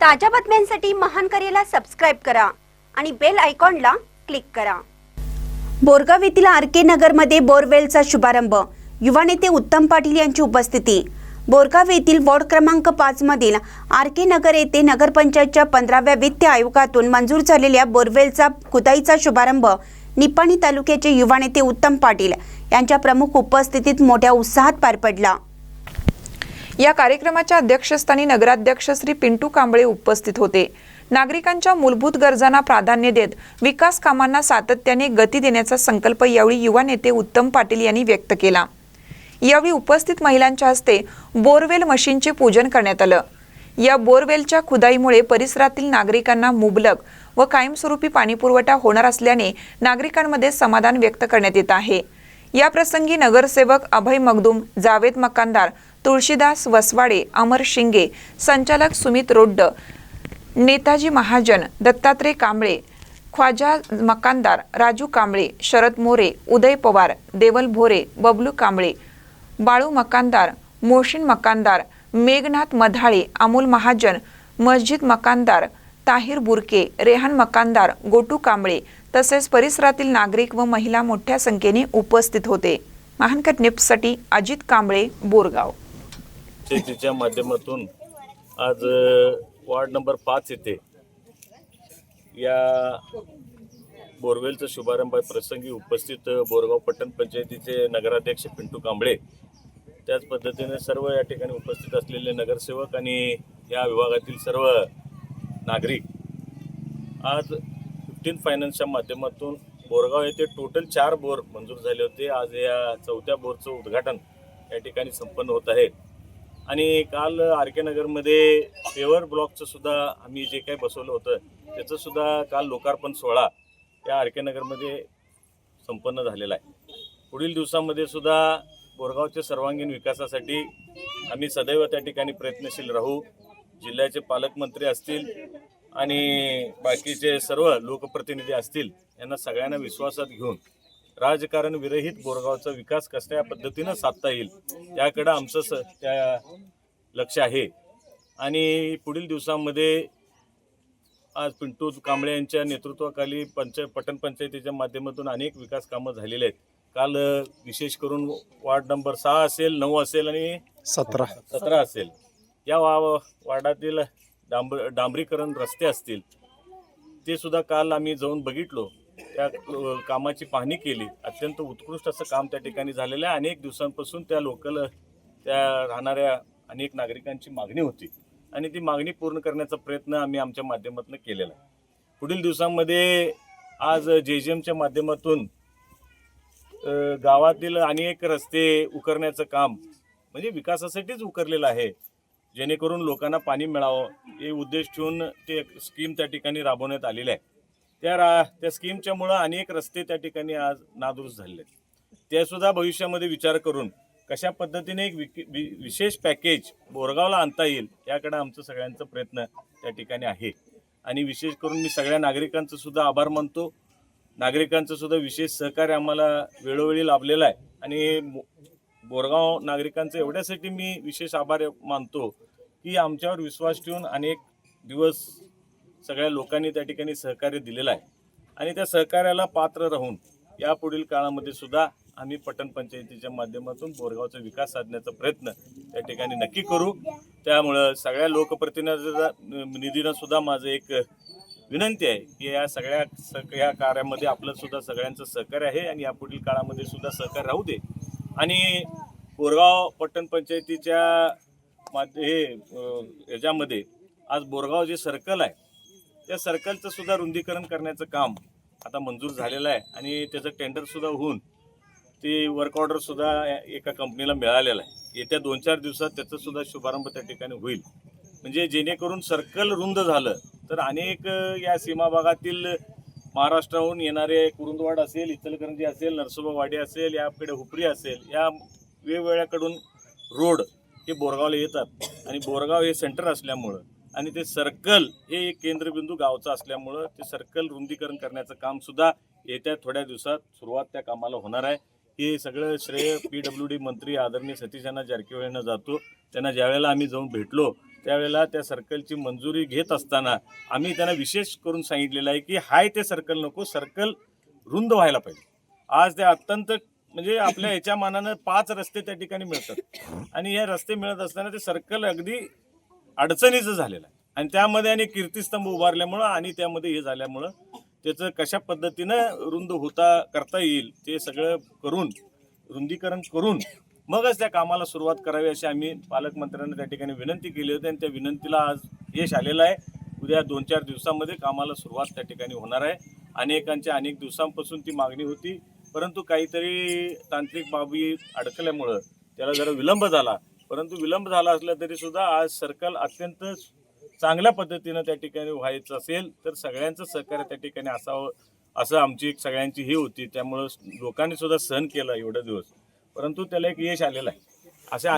ताज्या बातम्यांसाठी महान करेला सबस्क्राईब करा आणि बेल आयकॉनला क्लिक करा. बोरगाव येथील आर के नगरमध्ये बोरवेलचा शुभारंभ. युवा नेते उत्तम पाटील यांची उपस्थिती. बोरगाव येथील वॉर्ड क्रमांक पाच मधील आर के नगर येथे नगरपंचायतच्या पंधराव्या वित्त आयोगातून मंजूर झालेल्या बोरवेलचा खुदाईचा शुभारंभ निपाणी तालुक्याचे युवा नेते उत्तम पाटील यांच्या प्रमुख उपस्थितीत मोठ्या उत्साहात पार पडला. या कार्यक्रमाच्या अध्यक्षस्थानी नगराध्यक्ष श्री पिंटू कांबळे उपस्थित होते. नागरिकांच्या मूलभूत गरजांना प्राधान्य देत विकास कामांना सातत्याने गती देण्याचा संकल्प यावेळी युवा नेते उत्तम पाटील यांनी व्यक्त केला. यावेळी उपस्थित महिलांच्या हस्ते बोरवेल मशीनचे पूजन करण्यात आलं. या बोरवेलच्या खुदाईमुळे परिसरातील नागरिकांना मुबलक व कायमस्वरूपी पाणीपुरवठा होणार असल्याने नागरिकांमध्ये समाधान व्यक्त करण्यात येत आहे. याप्रसंगी नगरसेवक अभय मगदूम जावेद मकानदार तुळशीदास वसवाडे अमर शिंगे संचालक सुमित रोड्ड नेताजी महाजन दत्तात्रय कांबळे ख्वाजा मकानदार राजू कांबळे शरद मोरे उदय पवार देवल भोरे बबलू कांबळे बाळू मकानदार मोशीन मकानदार मेघनाथ मधाळे अमोल महाजन मस्जिद मकानदार ताहिर बुरके रेहान मकानदार गोटू कांबळे तसेच परिसरातील नागरिक व महिला मोठ्या संख्येने उपस्थित होते. महानकट निप्ससाठी अजित कांबळे बोरगाव. शेतीच्या माध्यमातून आज वार्ड नंबर पाच येथे या बोरवेलचा शुभारंभ प्रसंगी उपस्थित बोरगाव पट्टण पंचायतीचे नगराध्यक्ष पिंटू कांबळे. त्याच पद्धतीने सर्व या ठिकाणी उपस्थित असलेले नगरसेवक आणि या विभागातील सर्व नागरिक आज फिफ्टीन फायनान्सच्या माध्यमातून बोरगाव येथे टोटल चार बोर मंजूर झाले होते. आज या चौथ्या बोरचं उद्घाटन या ठिकाणी संपन्न होत आहे. आणि काल आर के नगरमध्ये पेवर ब्लॉकचं सुद्धा आम्ही जे काही बसवलं होतं त्याचं सुद्धा काल लोकार्पण सोहळा या आर के नगरमध्ये संपन्न झालेला आहे. पुढील दिवसामध्ये सुद्धा बोरगावच्या सर्वांगीण विकासासाठी आम्ही सदैव त्या ठिकाणी प्रयत्नशील राहू जिल्ह्याचे पालकमंत्री असतील आणि बाकीचे सर्व लोकप्रतिनिधी असतील यांना सगळ्यांना विश्वासात घेऊन राजकारण विरहित बोरगावचा विकास कशा या पद्धतीनं साधता येईल त्याकडं आमचं स त्या लक्ष आहे. आणि पुढील दिवसांमध्ये आज पिंटू कांबळे यांच्या नेतृत्वाखाली पंचायत पట్టण पंचायतीच्या माध्यमातून अनेक विकास कामं झालेली आहेत. काल विशेष करून वार्ड नंबर सहा असेल नऊ असेल आणि सतरा. सतरा असेल. या वा वार्डातील डांब डांबरीकरण रस्ते असतील ते सुद्धा काल आम्ही जाऊन बघितलो. त्या कामाची पाहणी केली. अत्यंत उत्कृष्ट असं काम त्या ठिकाणी झालेलं आहे. अनेक दिवसांपासून त्या लोकल त्या राहणाऱ्या अनेक नागरिकांची मागणी होती. आणि ती मागणी पूर्ण करण्याचा प्रयत्न आम्ही आमच्या माध्यमातून केलेला आहे. पुढील दिवसांमध्ये आज जे जी एमच्या माध्यमातून गावातील अनेक रस्ते उकरण्याचं काम म्हणजे विकासासाठीच उकरलेलं आहे. जेणेकरून लोकांना पाणी मिळावं हे उद्देश ठेवून ते स्कीम त्या ठिकाणी राबवण्यात आलेली आहे. त्या रा त्या स्कीमच्यामुळं अनेक रस्ते त्या ठिकाणी आज नादुरुस्त झालेले आहेत. ते सुद्धा भविष्यामध्ये विचार करून कशा पद्धतीने एक वि विशेष पॅकेज बोरगावला आणता येईल याकडे आमचं सगळ्यांचा प्रयत्न त्या ठिकाणी आहे. आणि विशेष करून मी सगळ्या नागरिकांचं सुद्धा आभार मानतो. नागरिकांचं सुद्धा विशेष सहकार्य आम्हाला वेळोवेळी लाभलेलं आहे. आणि मो- बोरगाव नागरिकांचं एवढ्यासाठी मी विशेष आभार मानतो की आमच्यावर विश्वास ठेवून अनेक दिवस सगळ्या लोकांनी त्या ठिकाणी सहकार्य दिलेलं आहे. आणि त्या सहकार्याला पात्र राहून यापुढील काळामध्ये सुद्धा आम्ही पटण पंचायतीच्या माध्यमातून बोरगावचा विकास साधण्याचा प्रयत्न त्या ठिकाणी नक्की करू. त्यामुळं सगळ्या लोकप्रतिनिधी निधीनं सुद्धा माझं एक विनंती आहे की या सगळ्या स- या कार्यामध्ये आपलं सुद्धा सगळ्यांचं सहकार्य आहे आणि यापुढील काळामध्ये सुद्धा सहकार्य राहू दे. आणि बोरगाव पट्टण पंचायतीच्या माध्य हे याच्यामध्ये आज बोरगाव जे सर्कल आहे त्या सर्कलचं सुद्धा रुंदीकरण करण्याचं काम आता मंजूर झालेलं आहे आणि त्याचं टेंडरसुद्धा होऊन ते वर्क ऑर्डरसुद्धा एका कंपनीला मिळालेलं आहे. येत्या दोन चार दिवसात त्याचासुद्धा शुभारंभ त्या ठिकाणी होईल. म्हणजे जेणेकरून सर्कल रुंद झालं तर अनेक या सीमा भागातील महाराष्ट्राहून येणारे कुरुंदवाड असेल इचलकरंजी असेल नरसोबावाडी असेल याकडे हुपरी असेल या वेगवेगळ्याकडून रोड हे बोरगावला येतात. आणि बोरगाव हे सेंटर असल्यामुळं आणि ते सर्कल हे एक केंद्रबिंदू गावचं असल्यामुळं ते सर्कल रुंदीकरण करण्याचं काम सुद्धा येत्या थोड्या दिवसात सुरुवात त्या कामाला होणार आहे. हे सगळं श्रेय पी डब्ल्यू डी मंत्री आदरणीय सतीश यांना जारकिहोळींना जातो. त्यांना ज्यावेळेला आम्ही जाऊन भेटलो त्यावेळेला त्या सर्कलची मंजुरी घेत असताना आम्ही त्यांना विशेष करून सांगितलेलं आहे की हाय ते सर्कल नको सर्कल रुंद व्हायला पाहिजे. आज ते अत्यंत म्हणजे आपल्या याच्या मानानं पाच रस्ते त्या ठिकाणी मिळतात. आणि हे रस्ते मिळत असताना ते सर्कल अगदी अडचणीचं झालेलं आहे. आणि त्यामध्ये आणि कीर्तिस्तंभ उभारल्यामुळं आणि त्यामध्ये हे झाल्यामुळं त्याचं कशा पद्धतीनं रुंद होता करता येईल ते सगळं करून रुंदीकरण करून मगच त्या कामाला सुरुवात करावी अशी आम्ही पालकमंत्र्यांना त्या ठिकाणी विनंती केली होती. आणि त्या विनंतीला आज यश आलेलं आहे. उद्या दोन चार दिवसामध्ये कामाला सुरुवात त्या ठिकाणी होणार आहे. अनेकांच्या अनेक दिवसांपासून ती मागणी होती. परंतु काहीतरी तांत्रिक बाबी अडकल्यामुळं त्याला जरा विलंब झाला. परंतु विलंब झाला असला तरी सुद्धा आज सर्कल अत्यंत चांगल्या पद्धतीनं त्या ठिकाणी व्हायचं असेल तर सगळ्यांचं सहकार्य त्या ठिकाणी असावं असं आमची एक सगळ्यांची ही होती. त्यामुळं लोकांनी सुद्धा सहन केलं एवढे दिवस. परंतु त्याला एक यश आलेलं आहे. असे अनेक